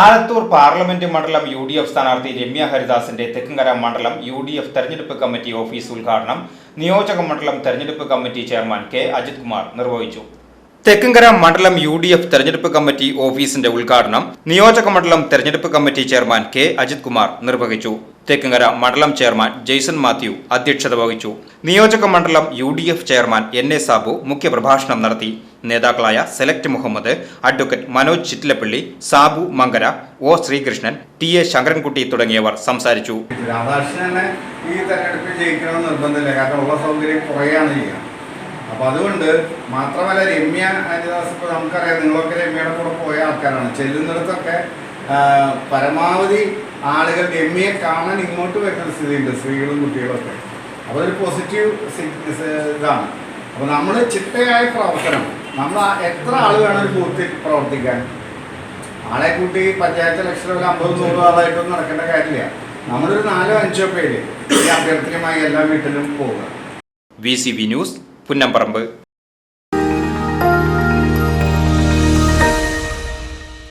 Alathur parliament മണ്ഡലം U D F സ്ഥാനാർത്ഥി രമ്യ ഹരിദാസിന്റെ തെക്കുംകര മണ്ഡലം യു ഡി എഫ് തെരഞ്ഞെടുപ്പ് കമ്മിറ്റി ഓഫീസ് ഉദ്ഘാടനം. നിയോജക മണ്ഡലം തെരഞ്ഞെടുപ്പ് committee chairman K. Ajith Kumar നിർവഹിച്ചു. തെക്കുംകര മണ്ഡലം യു ഡി എഫ് തെരഞ്ഞെടുപ്പ് കമ്മിറ്റി ഓഫീസിന്റെ ഉദ്ഘാടനം നിയോജക മണ്ഡലം തെരഞ്ഞെടുപ്പ് committee chairman K Ajith Kumar നിർവഹിച്ചു. തെക്കുംകര മണ്ഡലം ചെയർമാൻ ജെയ്സൺ മാത്യു അധ്യക്ഷത വഹിച്ചു. നിയോജക മണ്ഡലം U D F chairman N A Sabu മുഖ്യപ്രഭാഷണം നടത്തി. നേതാക്കളായ select Muhammad advocate Manoj Chittilappally Sabu Mankara O Sreekrishnan T A Sankarankutty തുടങ്ങിയവർ സംസാരിച്ചു. രാധാകൃഷ്ണനെ ഈ തെരഞ്ഞെടുപ്പിൽ നിർബന്ധമില്ല. കാരണം ഉള്ള സൗകര്യം കുറയാണ് ചെയ്യുക. അപ്പോൾ അതുകൊണ്ട് മാത്രമല്ല രമ്യ ഹരിദാസ് ഇപ്പോൾ നമുക്കറിയാം നിങ്ങളൊക്കെ രമ്യയുടെ കൂടെ പോയ ആൾക്കാരാണ്. ചെല്ലുന്നിടത്തൊക്കെ പരമാവധി ആളുകൾ രമ്യയെ കാണാൻ ഇങ്ങോട്ട് വരുന്ന സ്ഥിതിയുണ്ട് സ്ത്രീകളും കുട്ടികളൊക്കെ അപ്പൊ അപ്പോൾ ഒരു പോസിറ്റീവ് ഇതാണ്. അപ്പോൾ നമ്മൾ ചിട്ടയായ പ്രവർത്തനം. നമ്മൾ എത്ര ആൾ വേണം ഒരു ബൂത്തിൽ പ്രവർത്തിക്കാൻ? ആളെ കൂട്ടി പഞ്ചായത്ത് ഇലക്ഷനിൽ അമ്പത് നൂറ് ആളായിട്ടൊന്നും നടക്കേണ്ട കാര്യമില്ല. നമ്മളൊരു നാലോ അഞ്ചോ പേര് ഈ അഭ്യർത്ഥനയുമായി എല്ലാ വീട്ടിലും പോവുക. V C B news Punnamparamb